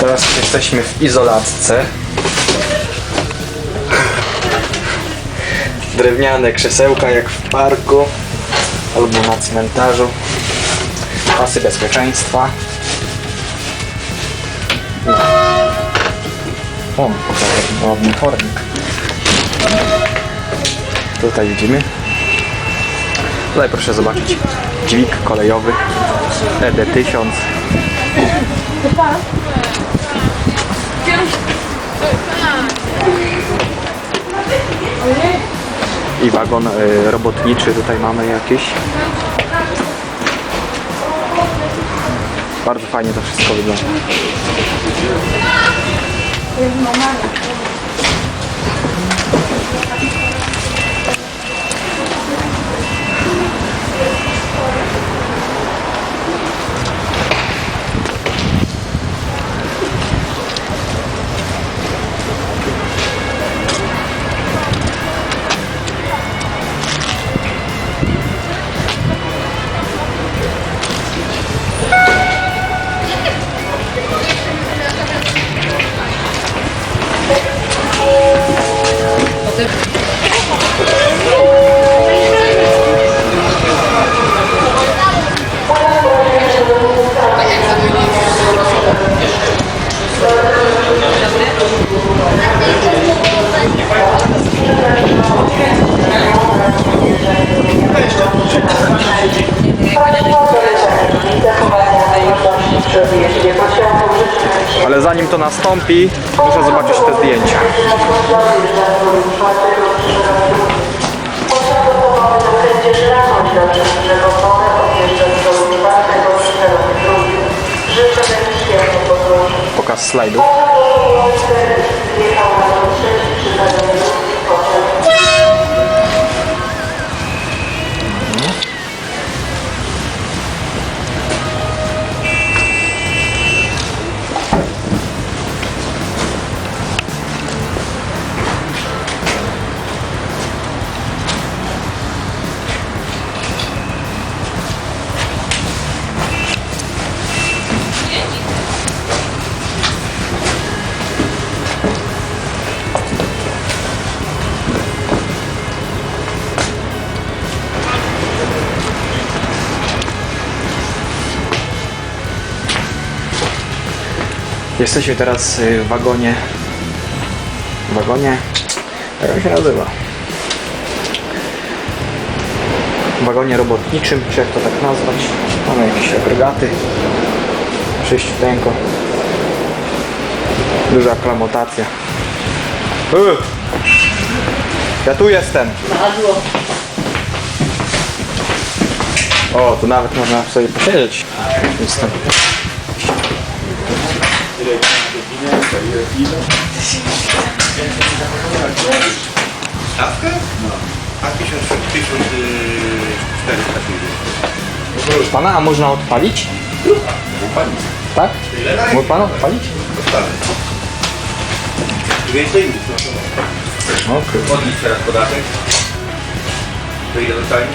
Teraz jesteśmy w izolatce. Drewniane krzesełka jak w parku albo na cmentarzu. Pasy bezpieczeństwa. O, jaki ładny. Tutaj widzimy. Tutaj proszę zobaczyć dźwig kolejowy E ED1000. I wagon y, robotniczy tutaj mamy jakiś. Bardzo fajnie to wszystko wygląda. Nastąpi, muszę zobaczyć te zdjęcia. Pokaz slajdów. Jesteśmy teraz y, w wagonie. W wagonie. Jak on się nazywa? W wagonie robotniczym, czy jak to tak nazwać. Mamy jakieś agregaty. Sześciuteńko. Duża aklamotacja. Yy! Ja tu jestem. O, tu nawet można sobie posiedzieć. Jestem. Stawkę? No. A 1000, 1400 Proszę pana, a można odpalić? Upalić. Tak? Mógł pan odpalić? Dostałem. Więcej nic. Okej. to podlicz teraz podatek. To ile dostanie?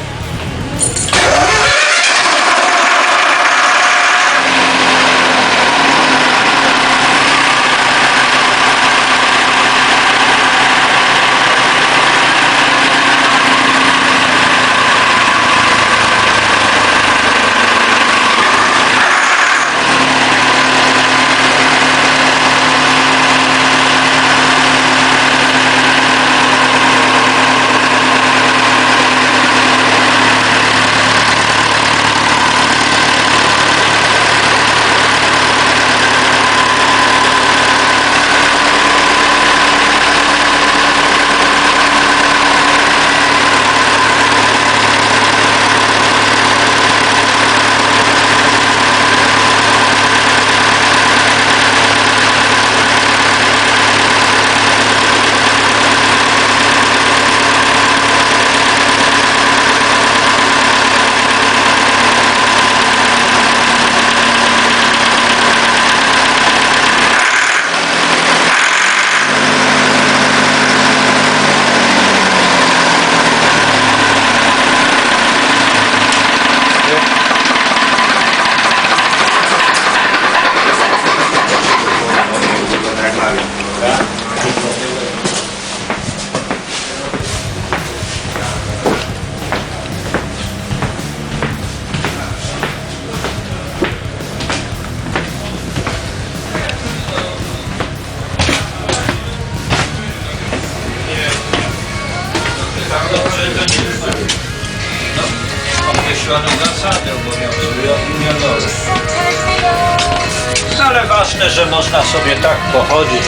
Ważne, że można sobie tak pochodzić.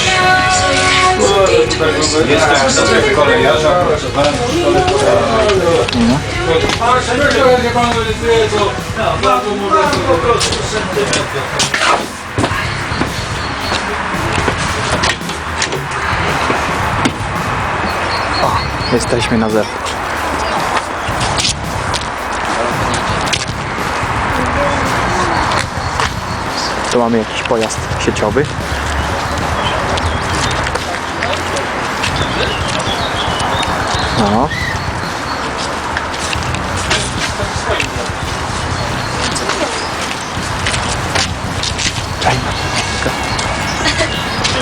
Jestem w sobie kolejarza, pracowałem w szkole po prostu sentyment. Jesteśmy na zewnątrz. Tu mamy jakiś pojazd sieciowy. No.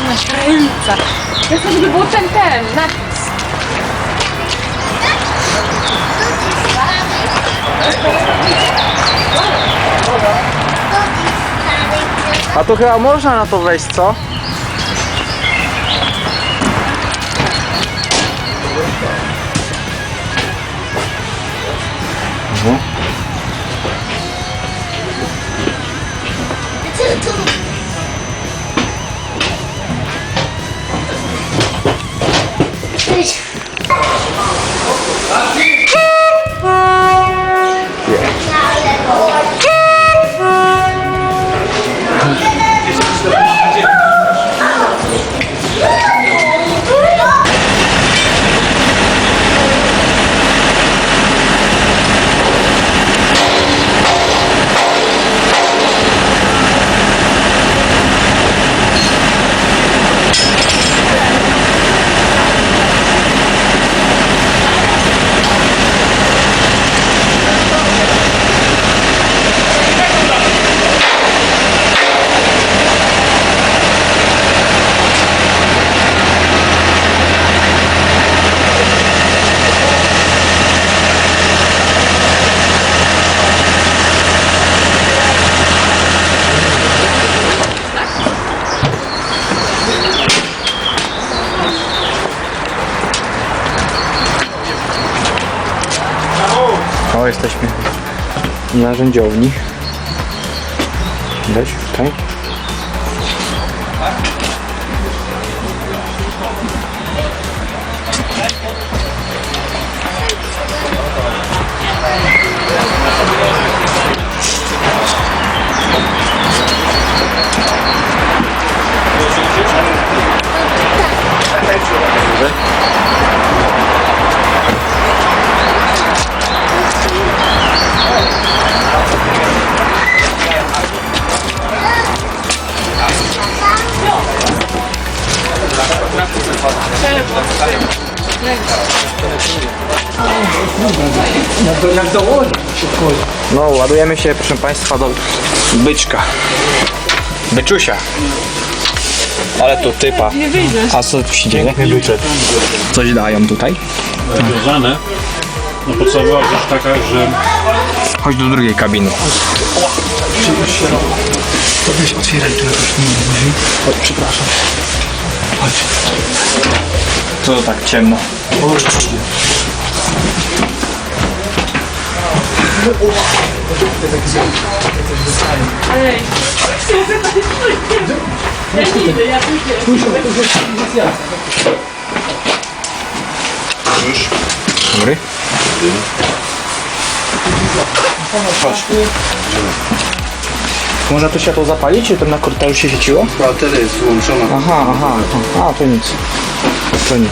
Nakręca. Ja chcę, żeby był ten, ten napis. A tu chyba można na to wejść, co? Mhm. O, jesteśmy narzędziowni. Widać tutaj. No, ładujemy się, proszę Państwa, do byczka. Byczusia. Ale tu typa. Nie wyjdę. A co tu się dzieje? Coś dają tutaj. Związane. No podstawowa rzecz taka, że Chodź do drugiej kabiny. Chodź, przepraszam. Chodź. Co to tak ciemno? Ej. Ja nie idę, ja pójdę. Dobry. Chodź. Można tu światło zapalić, czy to na korytarzu się świeciło? Bateria jest włączona. Aha, aha, aha. A, to nic. To nic.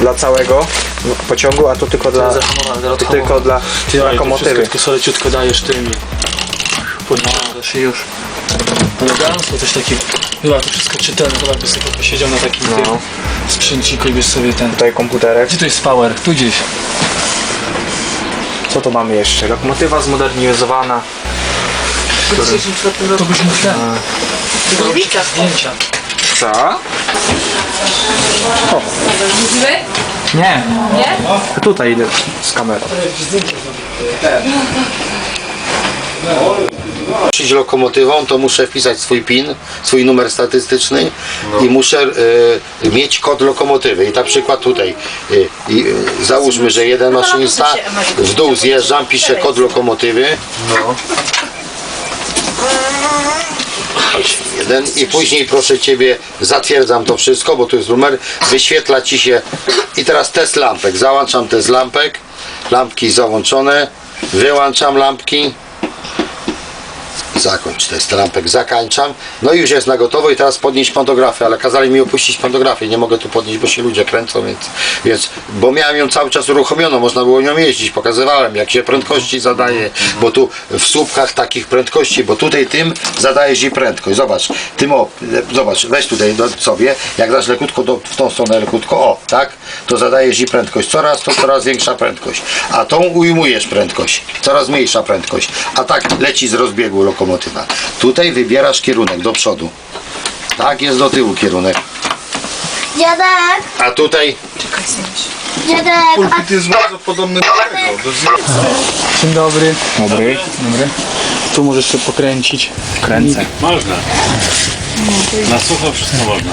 dla całego pociągu, a to tylko dla, to tylko dla lokomotywy. Tylko sobie leciutko dajesz tym i podniosłeś i już. Elegancko, coś takiego. Chyba to wszystko czytelne, chyba jakby sobie posiedział na takim No. tym i byś sobie ten... Tutaj komputerek. Gdzie to jest power? Tu gdzieś. Co to mamy jeszcze? Lokomotywa zmodernizowana. To byś mógł ten. Zdjęcia. Co? Widzimy? Nie. Nie? Tutaj idę z kamerą. jeździć lokomotywą, to muszę wpisać swój PIN, swój numer statystyczny i muszę y, mieć kod lokomotywy. I na przykład tutaj y, y, załóżmy, że jeden maszynista w dół zjeżdżam, piszę kod lokomotywy. Chodź, Jeden. I później proszę Ciebie zatwierdzam to wszystko, bo tu jest numer, wyświetla Ci się. I teraz test lampek, załączam test lampek, lampki załączone, wyłączam lampki, Zakończ test lampek, zakańczam. No i już jest na gotowo i teraz podnieść pantografię, ale kazali mi opuścić pantografię. Nie mogę tu podnieść, bo się ludzie kręcą, więc, więc bo miałem ją cały czas uruchomioną, można było nią jeździć, pokazywałem jak się prędkości zadaje, bo tu w słupkach takich prędkości, bo tutaj tym zadajesz jej prędkość. Zobacz, tym o, zobacz, weź tutaj do sobie, jak dasz lekutko do, w tą stronę lekutko, o, tak, to zadajesz jej prędkość. Coraz to coraz większa prędkość. A tą ujmujesz prędkość, coraz mniejsza prędkość. A tak leci z rozbiegu lokomotywa. Tutaj wybierasz kierunek do przodu. Tak, jest do tyłu kierunek. Dziadek, A tutaj dziadek, a jest bardzo podobny do tego. Do Dzień dobry. Dobry. Dobry. Tu możesz się pokręcić. Kręcę. Można. Na sucho wszystko można.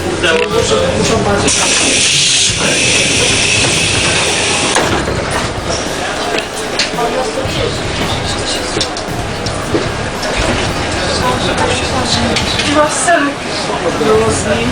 puknęło. Chyba sen było z nim.